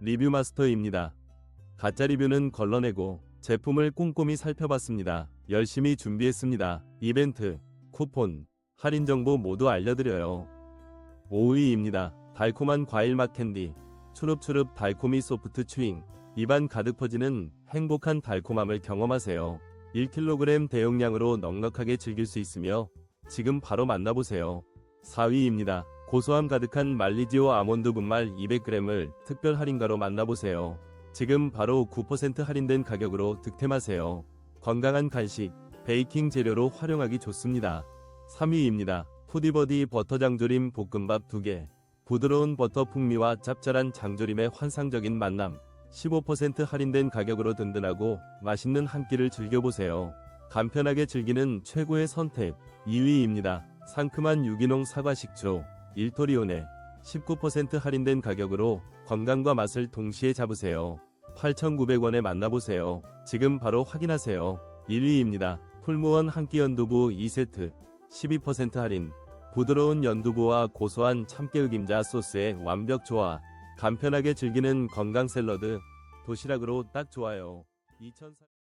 리뷰 마스터입니다. 가짜 리뷰는 걸러내고 제품을 꼼꼼히 살펴봤습니다. 열심히 준비했습니다. 이벤트, 쿠폰, 할인 정보 모두 알려드려요. 5위입니다. 달콤한 과일 맛 캔디. 추릅추릅 달콤이 소프트 추잉. 입안 가득 퍼지는 행복한 달콤함을 경험하세요. 1kg 대용량으로 넉넉하게 즐길 수 있으며 지금 바로 만나보세요. 4위입니다. 고소함 가득한 말리지오 아몬드 분말 200g을 특별 할인가로 만나보세요. 지금 바로 9% 할인된 가격으로 득템하세요. 건강한 간식, 베이킹 재료로 활용하기 좋습니다. 3위입니다. 푸디버디 버터 장조림 볶음밥 2개. 부드러운 버터 풍미와 짭짤한 장조림의 환상적인 만남. 15% 할인된 가격으로 든든하고 맛있는 한 끼를 즐겨보세요. 간편하게 즐기는 최고의 선택. 2위입니다. 상큼한 유기농 사과 식초. 일토리온에 19% 할인된 가격으로 건강과 맛을 동시에 잡으세요. 8,900원에 만나보세요. 지금 바로 확인하세요. 1위입니다. 풀무원 한끼 연두부 2세트 12% 할인. 부드러운 연두부와 고소한 참깨흑임자 소스의 완벽 조화. 간편하게 즐기는 건강 샐러드. 도시락으로 딱 좋아요. 2004